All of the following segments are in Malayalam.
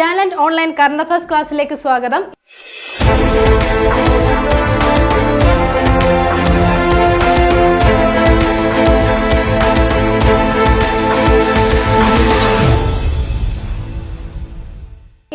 ടാലന്റ് ഓൺലൈൻ കറണ്ട് അഫയേഴ്സ് ക്ലാസ്സിലേക്ക് സ്വാഗതം.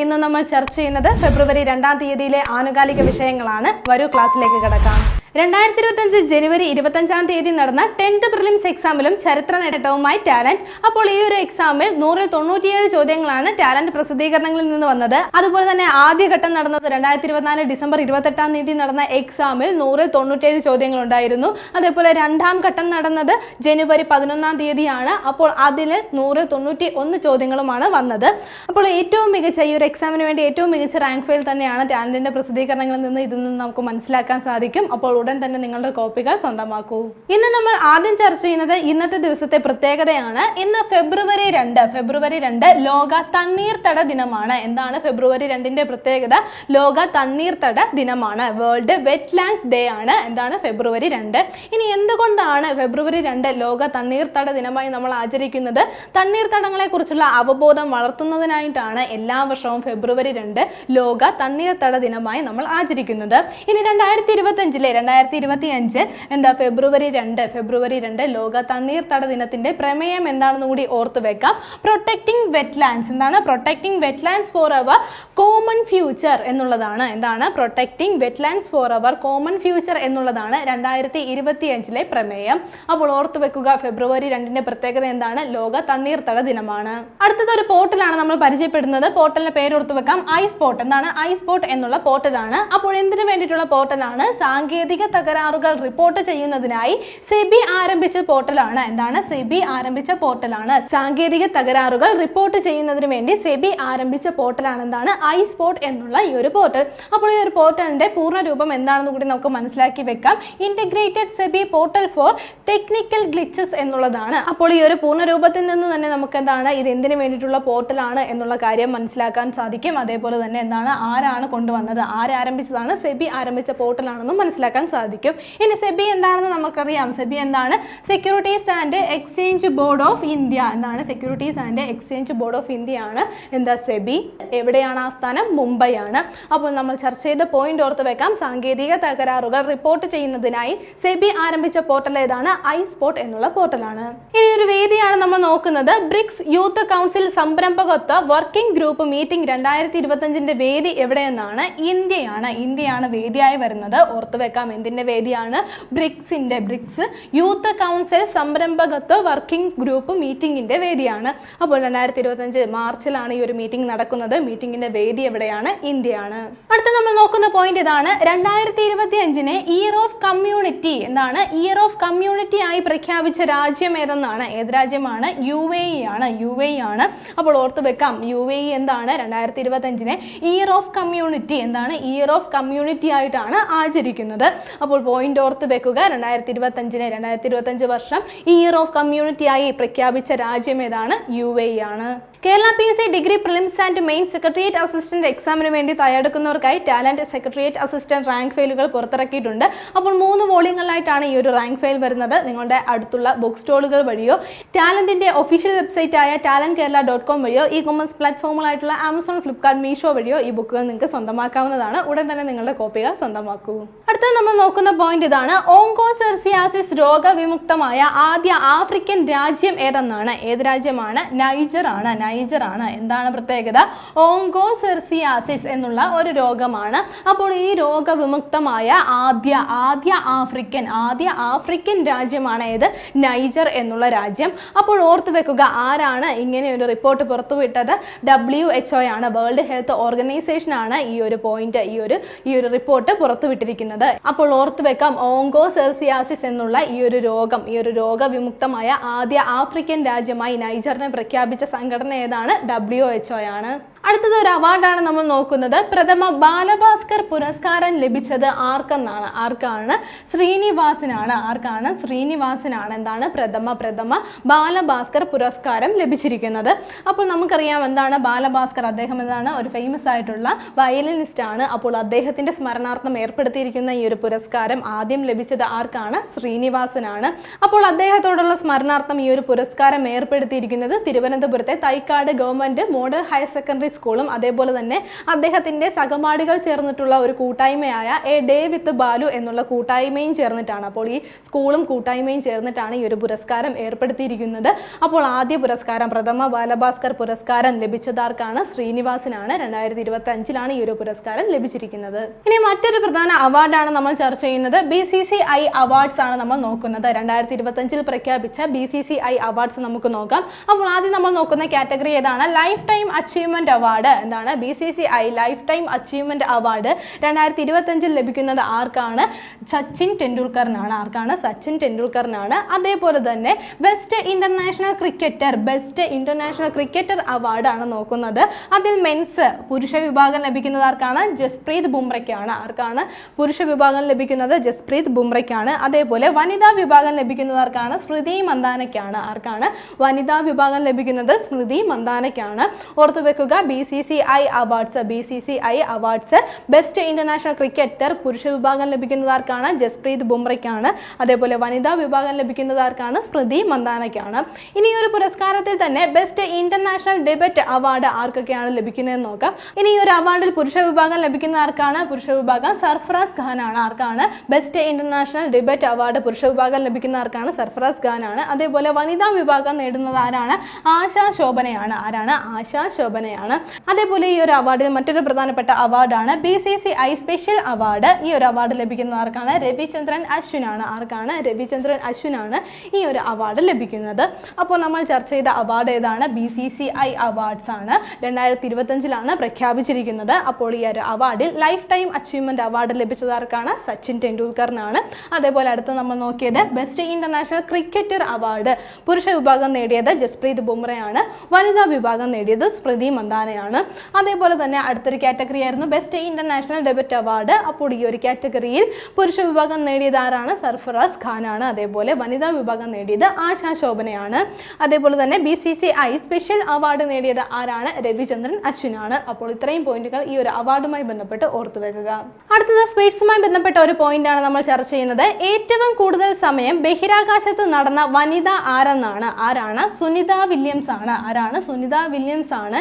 ഇന്ന് നമ്മൾ ചർച്ച ചെയ്യുന്നത് ഫെബ്രുവരി രണ്ടാം തീയതിയിലെ ആനുകാലിക വിഷയങ്ങളാണ്. വരൂ ക്ലാസ്സിലേക്ക് കിടക്കാം. രണ്ടായിരത്തി ഇരുപത്തഞ്ച് ജനുവരി ഇരുപത്തഞ്ചാം തീയതി നടന്ന ടെൻത്ത് പ്രിലിംസ് എക്സാമിലും ചരിത്ര നേട്ടവുമായി ടാലന്റ്. അപ്പോൾ ഈ ഒരു എക്സാമിൽ നൂറിൽ തൊണ്ണൂറ്റിയേഴ് ചോദ്യങ്ങളാണ് ടാലന്റ് പ്രസിദ്ധീകരണങ്ങളിൽ നിന്ന് വന്നത്. അതുപോലെ തന്നെ ആദ്യഘട്ടം നടന്നത് രണ്ടായിരത്തി ഇരുപത്തിനാല് ഡിസംബർ ഇരുപത്തെട്ടാം തീയതി നടന്ന എക്സാമിൽ നൂറിൽ തൊണ്ണൂറ്റിയേഴ് ചോദ്യങ്ങൾ ഉണ്ടായിരുന്നു അതേപോലെ രണ്ടാം ഘട്ടം നടന്നത് ജനുവരി പതിനൊന്നാം തീയതിയാണ്. അപ്പോൾ അതിൽ നൂറിൽ തൊണ്ണൂറ്റി ഒന്ന് ചോദ്യങ്ങളുമാണ് വന്നത്. അപ്പോൾ ഏറ്റവും മികച്ച ഈ ഒരു എക്സാമിന് വേണ്ടി ഏറ്റവും മികച്ച റാങ്ക് ഫെയിൽ തന്നെയാണ് ടാലന്റിന്റെ പ്രസിദ്ധീകരണങ്ങളിൽ നിന്ന് ഇതിൽ നിന്ന് നമുക്ക് മനസ്സിലാക്കാൻ സാധിക്കും. അപ്പോൾ ഉടൻ തന്നെ നിങ്ങളുടെ കോപ്പികൾ സ്വന്തമാക്കൂ. ഇന്ന് നമ്മൾ ആദ്യം ചർച്ച ചെയ്യുന്നത് ഇന്നത്തെ ദിവസത്തെ പ്രത്യേകതയാണ്. ഇന്ന് ഫെബ്രുവരി രണ്ട് ഫെബ്രുവരി രണ്ട് ലോക തണ്ണീർത്തട ദിനമാണ്. എന്താണ് ഫെബ്രുവരി രണ്ടിന്റെ പ്രത്യേകത? ലോക തണ്ണീർത്തട ദിനമാണ്. വേൾഡ് വെറ്റ്ലാൻഡ്സ് ഡേ ആണ്. എന്താണ് ഫെബ്രുവരി രണ്ട്? ഇനി എന്തുകൊണ്ടാണ് ഫെബ്രുവരി രണ്ട് ലോക തണ്ണീർത്തട ദിനമായി നമ്മൾ ആചരിക്കുന്നത്? തണ്ണീർത്തടങ്ങളെ കുറിച്ചുള്ള അവബോധം വളർത്തുന്നതിനായിട്ടാണ് എല്ലാ വർഷവും ഫെബ്രുവരി രണ്ട് ലോക തണ്ണീർത്തട ദിനമായി നമ്മൾ ആചരിക്കുന്നത്. ഇനി രണ്ടായിരത്തി ഇരുപത്തി അഞ്ചിലെ രണ്ടായിരത്തി ഇരുപത്തി അഞ്ച് എന്താ ഫെബ്രുവരി രണ്ട് ഫെബ്രുവരി രണ്ട് ലോക തണ്ണീർത്തട ദിനത്തിന്റെ പ്രമേയം എന്താണെന്ന് കൂടി ഓർത്ത് വെക്കാം. പ്രൊട്ടക്ടിങ് വെറ്റ്ലാൻഡ്സ് എന്താണ്? Protecting wetlands for our common future എന്നുള്ളതാണ്. എന്താണ്? Protecting wetlands for our common future എന്നുള്ളതാണ് രണ്ടായിരത്തി ഇരുപത്തി അഞ്ചിലെ പ്രമേയം. അപ്പോൾ ഓർത്ത് വെക്കുക ഫെബ്രുവരി രണ്ടിന്റെ പ്രത്യേകത എന്താണ്? ലോക തണ്ണീർത്തട ദിനമാണ്. അടുത്തത് ഒരു പോർട്ടലാണ് നമ്മൾ പരിചയപ്പെടുന്നത്. പോർട്ടലിന്റെ പേര് ഓർത്ത് വെക്കാം. ഐസ് പോർട്ട് എന്താണ്? ഐസ് പോർട്ട് എന്നുള്ള പോർട്ടലാണ്. അപ്പോൾ എന്തിനു വേണ്ടിയിട്ടുള്ള പോർട്ടലാണ്? സാങ്കേതിക തകരാറുകൾ റിപ്പോർട്ട് ചെയ്യുന്നതിനായി സെബി ആരംഭിച്ച പോർട്ടലാണ്. എന്താണ്? സെബി ആരംഭിച്ച പോർട്ടലാണ്. സാങ്കേതിക തകരാറുകൾ റിപ്പോർട്ട് ചെയ്യുന്നതിന് വേണ്ടി സെബി ആരംഭിച്ച പോർട്ടലാണ്. എന്താണ്? ഐ സ്പോട്ട് എന്നുള്ള ഈ ഒരു പോർട്ടൽ. അപ്പോൾ ഈ ഒരു പോർട്ടലിന്റെ പൂർണ രൂപം എന്താണെന്ന് കൂടി നമുക്ക് മനസ്സിലാക്കി വെക്കാം. Integrated SEBI portal for technical glitches എന്നുള്ളതാണ്. അപ്പോൾ ഈ ഒരു പൂർണ രൂപത്തിൽ നിന്ന് തന്നെ നമുക്ക് എന്താണ്? ഇത് എന്തിനു വേണ്ടിയിട്ടുള്ള പോർട്ടലാണ് എന്നുള്ള കാര്യം മനസ്സിലാക്കാൻ സാധിക്കും. അതേപോലെ തന്നെ എന്താണ്? ആരാണ് കൊണ്ടുവന്നത്? ആരാരംഭിച്ചതാണ് സെബി ആരംഭിച്ച പോർട്ടലാണെന്നും മനസ്സിലാക്കാൻ സാധിക്കും. ഇനി സെബി എന്താണെന്ന് നമുക്കറിയാം. സെബി എന്താണ്? Securities and Exchange Board of India എന്നാണ് Securities and Exchange Board of India ആണ്. എന്താ സെബി? എവിടെയാണ് ആ സ്ഥാനം? മുംബൈ ആണ് അപ്പോൾ നമ്മൾ ചർച്ച ചെയ്ത പോയിന്റ് ഓർത്ത് വെക്കാം. സാങ്കേതിക തകരാറുകൾ റിപ്പോർട്ട് ചെയ്യുന്നതിനായി സെബി ആരംഭിച്ച പോർട്ടൽ ഏതാണ്? ഐ സ്പോട്ട് എന്നുള്ള പോർട്ടലാണ് ഇനി ഒരു വേദിയാണ് നമ്മൾ നോക്കുന്നത്. ബ്രിക്സ് യൂത്ത് കൗൺസിൽ സംരംഭകത്വ വർക്കിംഗ് ഗ്രൂപ്പ് മീറ്റിംഗ് രണ്ടായിരത്തി ഇരുപത്തഞ്ചിന്റെ വേദി എവിടെയെന്നാണ്? ഇന്ത്യയാണ്. ഇന്ത്യയാണ് വേദിയായി വരുന്നത്. ഓർത്തു വെക്കാം എന്തിന്റെ വേദിയാണ്? ബ്രിക്സിന്റെ. ബ്രിക്സ് യൂത്ത് കൗൺസിൽ സംരംഭകത്വ വർക്കിംഗ് ഗ്രൂപ്പ് മീറ്റിംഗിന്റെ വേദിയാണ്. അപ്പോൾ രണ്ടായിരത്തി ഇരുപത്തഞ്ച് മാർച്ചിലാണ് ഈ ഒരു മീറ്റിംഗ് നടക്കുന്നത്. മീറ്റിംഗിന്റെ വേദി എവിടെയാണ്? ഇന്ത്യയാണ്. അടുത്ത നമ്മൾ നോക്കുന്ന പോയിന്റ് ഇതാണ്. രണ്ടായിരത്തി ഇരുപത്തി അഞ്ചിന് ഇയർ ഓഫ് കമ്മ്യൂണിറ്റി എന്താണ്? ഇയർ ഓഫ് കമ്മ്യൂണിറ്റി ആയി പ്രഖ്യാപിച്ച രാജ്യം ഏതെന്നാണ്? ഏത് രാജ്യമാണ്? യു എ ഇ ആണ്. യു എ ഇ ആണ്. അപ്പോൾ ഓർത്ത് വെക്കാം. യു എ ഇ എന്താണ്? രണ്ടായിരത്തി ഇരുപത്തി അഞ്ചിന് ഇയർ ഓഫ് കമ്മ്യൂണിറ്റി എന്താണ്? ഇയർ ഓഫ് കമ്മ്യൂണിറ്റി ആയിട്ടാണ് ആചരിക്കുന്നത്. അപ്പോൾ പോയിന്റ് ഓർത്ത് വെക്കുക. രണ്ടായിരത്തി ഇരുപത്തി അഞ്ചിന് രണ്ടായിരത്തി ഇരുപത്തി അഞ്ച് വർഷം ഇയർ ഓഫ് കമ്മ്യൂണിറ്റി ആയി പ്രഖ്യാപിച്ച രാജ്യം ഏതാണ്? യു എ ആണ്. Kerala P S C degree prelims and main secretariat assistant എക്സാമിന് വേണ്ടി തയ്യാറെടുക്കുന്നവർക്കായി ടാലന്റ് സെക്രട്ടേറിയറ്റ് അസിസ്റ്റന്റ് റാങ്ക് ഫയലുകൾ പുറത്തിറക്കിയിട്ടുണ്ട്. അപ്പോൾ മൂന്ന് വോളിയങ്ങളിലായിട്ടാണ് ഈ ഒരു റാങ്ക് ഫയൽ വരുന്നത്. നിങ്ങളുടെ അടുത്തുള്ള ബുക്ക് സ്റ്റോളുകൾ വഴിയോ ടാലന്റിന്റെ ഒഫീഷ്യൽ വെബ്സൈറ്റ് ആയ ടാലന്റ് കേരള ഡോട്ട് കോം വഴിയോ ഇ കൊമേഴ്സ് പ്ലാറ്റ്ഫോമുകളായിട്ടുള്ള ആമസോൺ ഫ്ലിപ്കാർട്ട് മീഷോ വഴിയോ ഈ ബുക്കുകൾ നിങ്ങൾക്ക് സ്വന്തമാക്കാവുന്നതാണ്. ഉടൻ തന്നെ നിങ്ങളുടെ കോപ്പികൾ സ്വന്തമാക്കൂ. അടുത്തത് നമ്മൾ നോക്കുന്ന പോയിന്റ് ഇതാണ്. ഓങ്കോസെർസിയാസിസ് രോഗവിമുക്തമായ ആദ്യ ആഫ്രിക്കൻ രാജ്യം ഏതെന്നാണ്? ഏത് രാജ്യമാണ്? നൈജർ ആണ്. നൈജർ ആണ്. എന്താണ് പ്രത്യേകത? ഓങ്കോസെർസിയാസിസ് എന്നുള്ള ഒരു രോഗമാണ്. അപ്പോൾ ഈ രോഗവിമുക്തമായ ആദ്യ ആദ്യ ആഫ്രിക്കൻ ആദ്യ ആഫ്രിക്കൻ രാജ്യമാണ് ഏത്? നൈജർ എന്നുള്ള രാജ്യം. അപ്പോൾ ഓർത്തു വെക്കുക ആരാണ് ഇങ്ങനെ ഒരു റിപ്പോർട്ട് പുറത്തുവിട്ടത്? ഡബ്ല്യു എച്ച് ഒ ആണ്. വേൾഡ് ഹെൽത്ത് ഓർഗനൈസേഷൻ ആണ് ഈ ഒരു പോയിന്റ് ഈ ഒരു ഈ ഒരു റിപ്പോർട്ട് പുറത്തുവിട്ടിരിക്കുന്നത്. അപ്പോൾ ഓർത്തു വെക്കാം ഓങ്കോസെർസിയാസിസ് എന്നുള്ള ഈ ഒരു രോഗം ഈ ഒരു രോഗവിമുക്തമായ ആദ്യ ആഫ്രിക്കൻ രാജ്യമായി നൈജറിനെ പ്രഖ്യാപിച്ച സംഘടന ഏതാണ്? ഡബ്ല്യു എച്ച് ഒ ആണ് അടുത്തത് ഒരു അവാർഡാണ് നമ്മൾ നോക്കുന്നത്. പ്രഥമ ബാലഭാസ്കർ പുരസ്കാരം ലഭിച്ചത് ആർക്കെന്നാണ്? ആർക്കാണ്? ശ്രീനിവാസിനാണ്. ആർക്കാണ്? ശ്രീനിവാസിനാണ് എന്താണ് പ്രഥമ പ്രഥമ ബാലഭാസ്കർ പുരസ്കാരം ലഭിച്ചിരിക്കുന്നത്. അപ്പോൾ നമുക്കറിയാം എന്താണ് ബാലഭാസ്കർ അദ്ദേഹം എന്താണ് ഒരു ഫേമസ് ആയിട്ടുള്ള വയലിനിസ്റ്റ് ആണ്. അപ്പോൾ അദ്ദേഹത്തിന്റെ സ്മരണാർത്ഥം ഏർപ്പെടുത്തിയിരിക്കുന്ന ഈ ഒരു പുരസ്കാരം ആദ്യം ലഭിച്ചത് ആർക്കാണ്? ശ്രീനിവാസനാണ്. അപ്പോൾ അദ്ദേഹത്തോടുള്ള സ്മരണാർത്ഥം ഈ ഒരു പുരസ്കാരം ഏർപ്പെടുത്തിയിരിക്കുന്നത് തിരുവനന്തപുരത്തെ Thycaud government model higher secondary സ്കൂളും അതേപോലെ തന്നെ അദ്ദേഹത്തിന്റെ സഹമാടികൾ ചേർന്നിട്ടുള്ള ഒരു കൂട്ടായ്മയായ എ ഡേ വിത്ത് ബാലു എന്നുള്ള കൂട്ടായ്മയും ചേർന്നിട്ടാണ്. അപ്പോൾ ഈ സ്കൂളും കൂട്ടായ്മയും ചേർന്നിട്ടാണ് ഈ ഒരു പുരസ്കാരം ഏർപ്പെടുത്തിയിരിക്കുന്നത്. അപ്പോൾ ആദ്യ പുരസ്കാരം പ്രഥമ ബാലഭാസ്കർ പുരസ്കാരം ലഭിച്ചതാർക്കാണ്? ശ്രീനിവാസിനാണ്. രണ്ടായിരത്തി ഇരുപത്തി അഞ്ചിലാണ് ഈ ഒരു പുരസ്കാരം ലഭിച്ചിരിക്കുന്നത്. ഇനി മറ്റൊരു പ്രധാന അവാർഡാണ് നമ്മൾ ചർച്ച ചെയ്യുന്നത്. B C C I awards ആണ് നമ്മൾ നോക്കുന്നത്. രണ്ടായിരത്തി ഇരുപത്തി അഞ്ചിൽ പ്രഖ്യാപിച്ച B C C I awards നമുക്ക് നോക്കാം. അപ്പോൾ ആദ്യം നമ്മൾ നോക്കുന്ന കാറ്റഗറി ഏതാണ്? Lifetime achievement award. എന്താണ് B C C I lifetime achievement award രണ്ടായിരത്തി ഇരുപത്തഞ്ചിൽ ലഭിക്കുന്നത് ആർക്കാണ്? സച്ചിൻ ടെണ്ടുൽക്കറിനാണ്. ആർക്കാണ്? സച്ചിൻ ടെണ്ടുൽക്കറിനാണ്. അതേപോലെ തന്നെ best international cricketer best international cricketer award ആണ് നോക്കുന്നത്. അതിൽ മെൻസ് പുരുഷ വിഭാഗം ലഭിക്കുന്നത് ആർക്കാണ്? ജസ്പ്രീത് ബുംറയ്ക്കാണ്. ആർക്കാണ് പുരുഷ വിഭാഗം ലഭിക്കുന്നത്? ജസ്പ്രീത് ബുംറയ്ക്കാണ്. അതേപോലെ വനിതാ വിഭാഗം ലഭിക്കുന്നത് ആർക്കാണ്? സ്മൃതി മന്ദാനയ്ക്കാണ്. ആർക്കാണ്? വനിതാ വിഭാഗം ലഭിക്കുന്നത് സ്മൃതി മന്ദാനയ്ക്കാണ്. ഓർത്തു വെക്കുക B C C I awards B C C I awards. Best international cricketer പുരുഷ വിഭാഗം ലഭിക്കുന്നത് ആർക്കാണ് ജസ്പ്രീത് ബുംറയ്ക്കാണ്. അതേപോലെ വനിതാ വിഭാഗം ലഭിക്കുന്നത് ആർക്കാണ് സ്മൃതി മന്ദാനയ്ക്കാണ്. ഇനി ഒരു പുരസ്കാരത്തിൽ തന്നെ ബെസ്റ്റ് ഇന്റർനാഷണൽ ഡിബറ്റ് അവാർഡ് ആർക്കൊക്കെയാണ് ലഭിക്കുന്നതെന്ന് നോക്കാം. ഇനി ഒരു അവാർഡിൽ പുരുഷ വിഭാഗം ലഭിക്കുന്ന ആർക്കാണ് പുരുഷ വിഭാഗം സർഫറാസ് ഖാനാണ് ആർക്കാണ്? ബെസ്റ്റ് ഇന്റർനാഷണൽ ഡിബറ്റ് അവാർഡ് പുരുഷ വിഭാഗം ലഭിക്കുന്ന ആർക്കാണ് സർഫറാസ് ഖാനാണ്. അതേപോലെ വനിതാ വിഭാഗം നേടുന്നത് ആരാണ്? ആശാ ശോഭനയാണ്. ആരാണ്? ആശാ ശോഭനയാണ്. അതേപോലെ ഈ ഒരു അവാർഡിന് മറ്റൊരു പ്രധാനപ്പെട്ട അവാർഡാണ് B C C I special award. ഈ ഒരു അവാർഡ് ലഭിക്കുന്ന ആർക്കാണ്? രവിചന്ദ്രൻ അശ്വിൻ ആണ് ആർക്കാണ്? രവിചന്ദ്രൻ അശ്വിൻ ആണ് ഈ ഒരു അവാർഡ് ലഭിക്കുന്നത്. അപ്പോൾ നമ്മൾ ചർച്ച ചെയ്ത അവാർഡ് ഏതാണ്? B C C I awards ആണ്. രണ്ടായിരത്തി ഇരുപത്തഞ്ചിലാണ് പ്രഖ്യാപിച്ചിരിക്കുന്നത്. അപ്പോൾ ഈ ഒരു അവാർഡിൽ ലൈഫ് ടൈം അച്ചീവ്മെന്റ് അവാർഡ് ലഭിച്ചത് ആർക്കാണ്? സച്ചിൻ ടെണ്ടുൽക്കറിനാണ്. അതേപോലെ അടുത്ത് നമ്മൾ നോക്കിയത് ബെസ്റ്റ് ഇന്റർനാഷണൽ ക്രിക്കറ്റർ അവാർഡ്. പുരുഷ വിഭാഗം നേടിയത് ജസ്പ്രീത് ബുംറയാണ്. വനിതാ വിഭാഗം നേടിയത് സ്മൃതി മന്ദാനയാണ് അതേപോലെ തന്നെ അടുത്തൊരു കാറ്റഗറി ആയിരുന്നു ബെസ്റ്റ് ഇന്റർനാഷണൽ ഡെബിറ്റ് അവാർഡ് അപ്പോൾ ഈ ഒരു കാറ്റഗറിയിൽ പുരുഷ വിഭാഗം നേടിയത് ആരാണ്? സർഫറാസ് ഖാനാണ്. അതേപോലെ വനിതാ വിഭാഗം നേടിയത് ആശാ ശോഭനയാണ്. അതേപോലെ തന്നെ B C C I special award നേടിയത് ആരാണ്? രവിചന്ദ്രൻ അശ്വിനാണ്. അപ്പോൾ ഇത്രയും പോയിന്റുകൾ ഈ ഒരു അവാർഡുമായി ബന്ധപ്പെട്ട് ഓർത്തു വെക്കുക. അടുത്തത് സ്പേസുമായി ബന്ധപ്പെട്ട ഒരു പോയിന്റ് ആണ് നമ്മൾ ചർച്ച ചെയ്യുന്നത്. ഏറ്റവും കൂടുതൽ സമയം ബഹിരാകാശത്ത് നടന്ന വനിത ആരെന്നാണ്? ആരാണ്? സുനിത വില്യംസ് ആണ് ആരാണ്? സുനിത വില്യംസ് ആണ്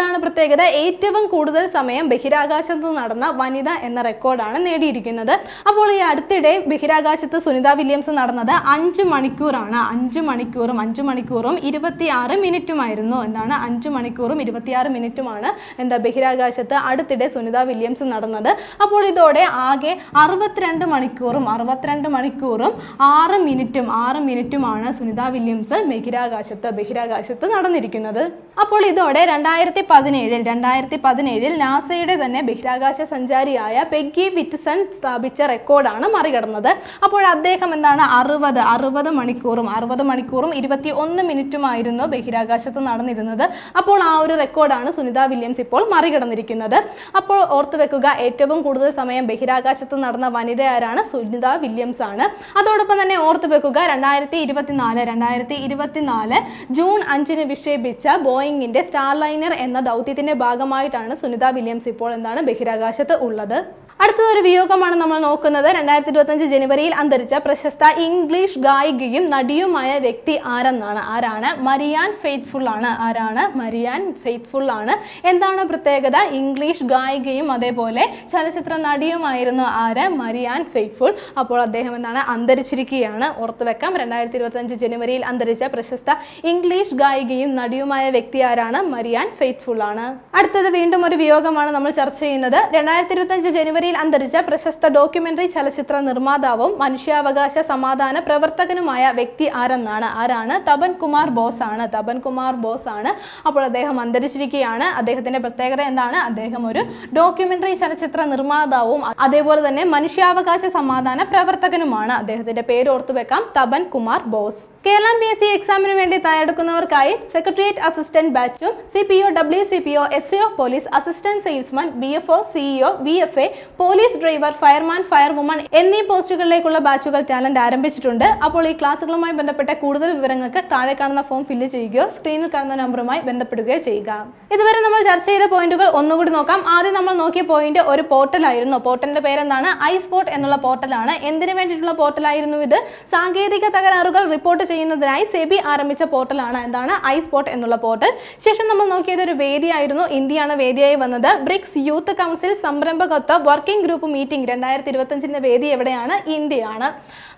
എന്താണ് പ്രത്യേകത? ഏറ്റവും കൂടുതൽ സമയം ബഹിരാകാശത്ത് നടന്ന വനിത എന്ന റെക്കോർഡാണ് നേടിയിരിക്കുന്നത്. അപ്പോൾ ഈ അടുത്തിടെ ബഹിരാകാശത്ത് സുനിത വില്യംസ് നടന്നത് അഞ്ച് മണിക്കൂറാണ്. അഞ്ച് മണിക്കൂറും അഞ്ച് മണിക്കൂറും ഇരുപത്തിയാറ് മിനിറ്റുമായിരുന്നു എന്താണ് അഞ്ച് മണിക്കൂറും ഇരുപത്തിയാറ് മിനിറ്റുമാണ് എന്താ ബഹിരാകാശത്ത് അടുത്തിടെ സുനിത വില്യംസ് നടന്നത്. അപ്പോൾ ഇതോടെ ആകെ അറുപത്തിരണ്ട് മണിക്കൂറും അറുപത്തിരണ്ട് മണിക്കൂറും ആറ് മിനിറ്റും ആറ് മിനിറ്റുമാണ് സുനിത വില്യംസ് ബഹിരാകാശത്ത് ബഹിരാകാശത്ത് നടന്നിരിക്കുന്നത്. അപ്പോൾ ഇതോടെ രണ്ടായിരത്തി പതിനേഴിൽ രണ്ടായിരത്തി പതിനേഴിൽ നാസയുടെ തന്നെ ബഹിരാകാശ സഞ്ചാരിയായ പെഗ്ഗി വിറ്റ്സൺ സ്ഥാപിച്ച റെക്കോർഡാണ് മറികടന്നത്. അപ്പോൾ അദ്ദേഹം എന്താണ് അറുപത് അറുപത് മണിക്കൂറും അറുപത് മണിക്കൂറും ഇരുപത്തി ഒന്ന് മിനിറ്റുമായിരുന്നു ബഹിരാകാശത്ത് നടന്നിരുന്നത്. അപ്പോൾ ആ ഒരു റെക്കോർഡാണ് സുനിത വില്യംസ് ഇപ്പോൾ മറികടന്നിരിക്കുന്നത്. അപ്പോൾ ഓർത്തു വെക്കുക ഏറ്റവും കൂടുതൽ സമയം ബഹിരാകാശത്ത് നടന്ന വനിത ആരാണ് സുനിത വില്യംസ് ആണ്. അതോടൊപ്പം തന്നെ ഓർത്തു വെക്കുക രണ്ടായിരത്തി ഇരുപത്തിനാല് രണ്ടായിരത്തി ഇരുപത്തിനാല് ജൂൺ അഞ്ചിന് വിക്ഷേപിച്ച ബോയിങ്ങിന്റെ സ്റ്റാർലൈനർ എന്ന ദൗത്യത്തിന്റെ ഭാഗമായിട്ടാണ് സുനിത വില്യംസ് ഇപ്പോൾ എന്താണ് ബഹിരാകാശത്ത് ഉള്ളത്. അടുത്തത് ഒരു വിയോഗമാണ് നമ്മൾ നോക്കുന്നത്. രണ്ടായിരത്തി ഇരുപത്തഞ്ച് ജനുവരിയിൽ അന്തരിച്ച പ്രശസ്ത ഇംഗ്ലീഷ് ഗായികയും നടിയുമായ വ്യക്തി ആരെന്നാണ്? ആരാണ്? മരിയാൻ ഫെയ്ത്ത്ഫുൾ ആണ്. ആരാണ്? മരിയാൻ ഫെയ്ത്ത്ഫുൾ ആണ്. എന്താണ് പ്രത്യേകത? ഇംഗ്ലീഷ് ഗായികയും അതേപോലെ ചലച്ചിത്ര നടിയുമായിരുന്നു ആര്? Marianne Faithfull. അപ്പോൾ അദ്ദേഹം എന്താണ്? അന്തരിച്ചിരിക്കുകയാണ്. ഓർത്തു വെക്കാം. രണ്ടായിരത്തി ഇരുപത്തഞ്ച് ജനുവരിയിൽ അന്തരിച്ച പ്രശസ്ത ഇംഗ്ലീഷ് ഗായികയും നടിയുമായ വ്യക്തി ആരാണ്? മരിയാൻ ഫെയ്ത്ത്ഫുൾ ആണ്. അടുത്തത് വീണ്ടും ഒരു വിയോഗമാണ് നമ്മൾ ചർച്ച ചെയ്യുന്നത്. രണ്ടായിരത്തി ഇരുപത്തഞ്ച് ജനുവരിയിൽ അന്തരിച്ച പ്രശസ്ത ഡോക്യുമെന്ററി ചലച്ചിത്ര നിർമ്മാതാവും മനുഷ്യാവകാശ സമാധാന പ്രവർത്തകനുമായ വ്യക്തി ആരെന്നാണ്? ആരാണ്? തപൻ കുമാർ ബോസ് ആണ്. തപൻ കുമാർ ബോസ് ആണ്. അപ്പോൾ അദ്ദേഹം അന്തരിച്ചിരിക്കുകയാണ്. അദ്ദേഹത്തിന്റെ പ്രത്യേകത എന്താണ്? അദ്ദേഹം ഒരു ഡോക്യുമെന്ററി ചലച്ചിത്ര നിർമ്മാതാവും അതേപോലെ തന്നെ മനുഷ്യാവകാശ സമാധാന പ്രവർത്തകനുമാണ്. അദ്ദേഹത്തിന്റെ പേര് ഓർത്തു വെക്കാം. Tapan Kumar Bose. Kerala P S C എക്സാമിന് വേണ്ടി തയ്യാറെടുക്കുന്നവർക്കായി secretariat assistant ബാച്ചും C P O W C P O S O police assistant salesman B F O CEO V F A police driver fireman firewoman എന്നീ പോസ്റ്റുകളിലേക്കുള്ള ബാച്ചുകൾ ടാലന്റ് ആരംഭിച്ചിട്ടുണ്ട്. അപ്പോൾ ഈ ക്ലാസുകളുമായി ബന്ധപ്പെട്ട കൂടുതൽ വിവരങ്ങൾക്ക് താഴെ കാണുന്ന ഫോം ഫില്ല് ചെയ്യുകയോ സ്ക്രീനിൽ കാണുന്ന നമ്പറുമായി ബന്ധപ്പെടുകയോ ചെയ്യുക. ഇതുവരെ നമ്മൾ ചർച്ച ചെയ്ത പോയിന്റുകൾ ഒന്നുകൂടി നോക്കാം. ആദ്യം നമ്മൾ നോക്കിയ പോയിന്റ് ഒരു പോർട്ടലായിരുന്നു. പോർട്ടലിന്റെ പേരെന്താണ്? ഐ സ്പോട്ട് എന്നുള്ള പോർട്ടലാണ്. എന്തിനു വേണ്ടിയിട്ടുള്ള പോർട്ടലായിരുന്നു ഇത്? സാങ്കേതിക തകരാറുകൾ റിപ്പോർട്ട് ചെയ്യുന്നതിനായി സെബി ആരംഭിച്ച പോർട്ടലാണ്. എന്താണ്? ഐ സ്പോട്ട് എന്നുള്ള പോർട്ടൽ. ശേഷം നമ്മൾ നോക്കിയത് ഒരു വേദിയായിരുന്നു. ഇന്ത്യയാണ് വേദിയായി വന്നത്. ബ്രിക്സ് യൂത്ത് കൗൺസിൽ സംരംഭകത്വ വർക്കിംഗ് ഗ്രൂപ്പ് മീറ്റിംഗ് രണ്ടായിരത്തി ഇരുപത്തഞ്ചിന്റെ വേദി എവിടെയാണ്? ഇന്ത്യയാണ്.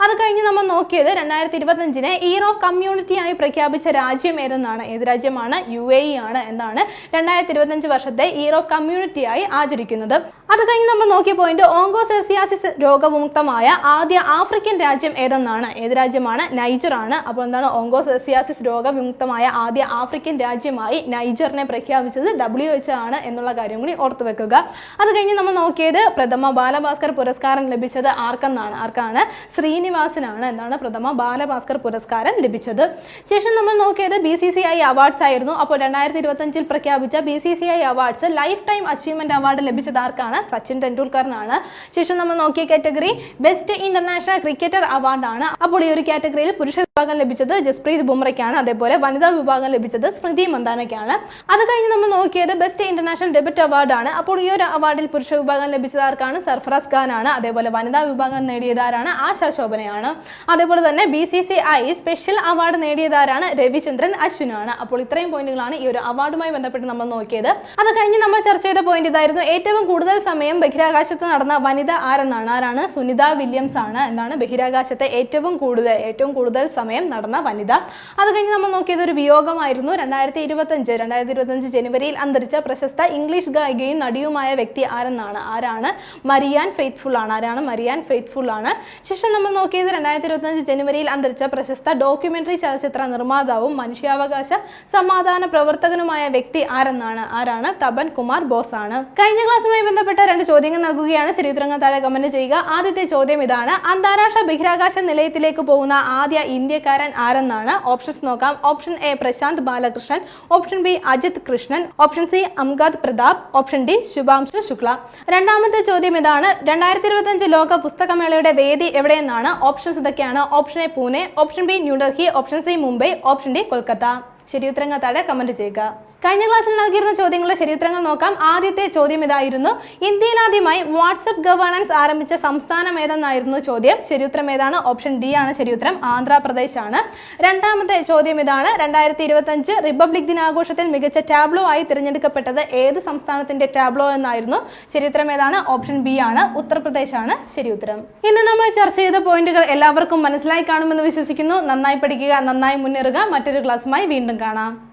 അത് കഴിഞ്ഞ് നമ്മൾ നോക്കിയത് രണ്ടായിരത്തി ഇരുപത്തഞ്ചിനെ ഇയർ ഓഫ് കമ്മ്യൂണിറ്റി ആയി പ്രഖ്യാപിച്ച രാജ്യം ഏതെന്നാണ്? ഏത് രാജ്യമാണ്? യു എ ഇ ആണ് എന്നാണ് രണ്ടായിരത്തി ഇരുപത്തഞ്ച് വർഷത്തെ ഇയർ ഓഫ് കമ്മ്യൂണിറ്റി ആയി ആചരിക്കുന്നത്. അത് കഴിഞ്ഞ് നമ്മൾ നോക്കിയ പോയിന്റ് ഓങ്കോസെസിയാസിസ് രോഗമുക്തമായ ആദ്യ ആഫ്രിക്കൻ രാജ്യം ഏതെന്നാണ്? ഏത് രാജ്യമാണ്? നൈജർ ആണ്. അപ്പോൾ എന്താണ്? ഓങ്കോസെസിയാസിസ് രോഗവിമുക്തമായ ആദ്യ ആഫ്രിക്കൻ രാജ്യമായി നൈജറിനെ പ്രഖ്യാപിച്ചത് ഡബ്ല്യു എച്ച് ആണ് എന്നുള്ള കാര്യം കൂടി ഓർത്തു വെക്കുക. അത് കഴിഞ്ഞ് നമ്മൾ നോക്കിയത് പ്രഥമ ബാലഭാസ്കർ പുരസ്കാരം ലഭിച്ചത് ആർക്കെന്നാണ്? ആർക്കാണ്? ശ്രീനിവാസിനാണ് എന്താണ് പ്രഥമ ബാലഭാസ്കർ പുരസ്കാരം ലഭിച്ചത്. ശേഷം നമ്മൾ നോക്കിയത് B C C I awards ആയിരുന്നു. അപ്പോൾ രണ്ടായിരത്തി ഇരുപത്തഞ്ചിൽ പ്രഖ്യാപിച്ച B C C I awards lifetime achievement award ലഭിച്ചത് ആർക്കാണ്? സച്ചിൻ ടെണ്ടുൽക്കറിനാണ്. ശേഷം നമ്മൾ നോക്കിയ കാറ്റഗറി ബെസ്റ്റ് ഇന്റർനാഷണൽ ക്രിക്കറ്റർ അവാർഡാണ് അപ്പോൾ ഈ ഒരു കാറ്റഗറിയിൽ പുരുഷ വിഭാഗം ലഭിച്ചത് ജസ്പ്രീത് ബുംറയ്ക്കാണ്. അതേപോലെ വനിതാ വിഭാഗം ലഭിച്ചത് സ്മൃതി മന്ദാനയ്ക്കാണ്. അത് കഴിഞ്ഞ് നമ്മൾ നോക്കിയത് ബെസ്റ്റ് ഇന്റർനാഷണൽ ഡെബിറ്റ് അവാർഡാണ് അപ്പോൾ ഈ ഒരു അവാർഡിൽ പുരുഷ വിഭാഗം ലഭിച്ചത് ആർക്കാണ്? സർഫറാസ് ഖാൻ ആണ് അതേപോലെ വനിതാ വിഭാഗം നേടിയതാരാണ് ആശാ ശോഭനയാണ്. അതേപോലെ തന്നെ B C C I special award നേടിയതാരാണ് Ravichandran അശ്വിനാണ്. അപ്പോൾ ഇത്രയും പോയിന്റുകളാണ് ഈ ഒരു അവാർഡുമായി ബന്ധപ്പെട്ട് നമ്മൾ നോക്കിയത്. അത് കഴിഞ്ഞ് നമ്മൾ ചർച്ച ചെയ്ത പോയിന്റ് ഇതായിരുന്നു. ഏറ്റവും കൂടുതൽ സമയം ബഹിരാകാശത്ത് നടന്ന വനിത ആരെന്നാണ്? ആരാണ്? സുനിത വില്യംസ് ആണ് എന്താണ് ബഹിരാകാശത്തെ ഏറ്റവും കൂടുതൽ ഏറ്റവും കൂടുതൽ സമയം നടന്ന വനിത. അത് കഴിഞ്ഞ് നമ്മൾ നോക്കിയത് ഒരു വിയോഗമായിരുന്നു. രണ്ടായിരത്തി ഇരുപത്തഞ്ച് രണ്ടായിരത്തി ഇരുപത്തഞ്ച് ജനുവരിയിൽ അന്തരിച്ച പ്രശസ്ത ഇംഗ്ലീഷ് ഗായികയും നടിയുമായ വ്യക്തി ആരെന്നാണ്? ആരാണ്? മരിയാൻ ഫെയ്ത്ത്ഫുൾ ആണ്. ആരാണ് മരിയാൻ ഫെയ്ത്ത്ഫുൾ ആണ്? ശേഷം നമ്മൾ നോക്കിയത് രണ്ടായിരത്തി ഇരുപത്തഞ്ച് ജനുവരിയിൽ അന്തരിച്ച പ്രശസ്ത ഡോക്യുമെന്ററി ചലച്ചിത്ര നിർമ്മാതാവും മനുഷ്യാവകാശ സമാധാന പ്രവർത്തകനുമായ വ്യക്തി ആരെന്നാണ്? ആരാണ്? തപൻ കുമാർ ബോസ് ആണ്. കഴിഞ്ഞ ക്ലാസ്സുമായി ബന്ധപ്പെട്ട രണ്ട് ചോദ്യങ്ങൾ നൽകുകയാണ്. ശരിയുത്തരങ്ങൾ താഴെ കമന്റ് ചെയ്യുക. ആദ്യത്തെ ചോദ്യം ഇതാണ്. അന്താരാഷ്ട്ര ബഹിരാകാശ നിലയത്തിലേക്ക് പോകുന്ന ആദ്യ ഇന്ത്യക്കാരൻ ആരെന്നാണ്? ഓപ്ഷൻസ് നോക്കാം. Option A Prashanth Balakrishnan. Option B Ajith Krishnan. Option C Angad Pratap. Option D Shubhanshu Shukla. രണ്ടാമത്തെ ചോദ്യം ഇതാണ്. രണ്ടായിരത്തി ഇരുപത്തഞ്ച് ലോക പുസ്തകമേളയുടെ വേദി എവിടെയെന്നാണ്? ഓപ്ഷൻസ് ഇതൊക്കെയാണ്. Option A Pune. Option B New Delhi option C Mumbai. Option D Kolkata. ശരിയുത്തരങ്ങൾ താഴെ കമന്റ് ചെയ്യുക. കഴിഞ്ഞ ക്ലാസ്സിൽ നൽകിയിരുന്ന ചോദ്യങ്ങളുടെ ശരിയുത്തരങ്ങൾ നോക്കാം. ആദ്യത്തെ ചോദ്യം ഇതായിരുന്നു. ഇന്ത്യയിൽ ആദ്യമായി വാട്സപ്പ് ഗവേണൻസ് ആരംഭിച്ച സംസ്ഥാനം ഏതെന്നായിരുന്നു ചോദ്യം. ശരിയുത്തരം ഏതാണ്? ഓപ്ഷൻ ഡി ആണ് ശരിയുത്തരം. ആന്ധ്രാപ്രദേശ് ആണ് രണ്ടാമത്തെ ചോദ്യം ഇതാണ്. രണ്ടായിരത്തി ഇരുപത്തഞ്ച് റിപ്പബ്ലിക് ദിനാഘോഷത്തിൽ മികച്ച ടാബ്ലോ ആയി തിരഞ്ഞെടുക്കപ്പെട്ടത് ഏത് സംസ്ഥാനത്തിന്റെ ടാബ്ലോ എന്നായിരുന്നു? ശരിയുത്തരം ഏതാണ്? ഓപ്ഷൻ ബി ആണ്. ഉത്തർപ്രദേശ് ആണ് ശരിയുത്തരം. ഇന്ന് നമ്മൾ ചർച്ച ചെയ്ത പോയിന്റുകൾ എല്ലാവർക്കും മനസ്സിലായി കാണുമെന്ന് വിശ്വസിക്കുന്നു. നന്നായി പഠിക്കുക നന്നായി മുന്നേറുക. മറ്റൊരു ക്ലാസ്സുമായി വീണ്ടും കാണാം.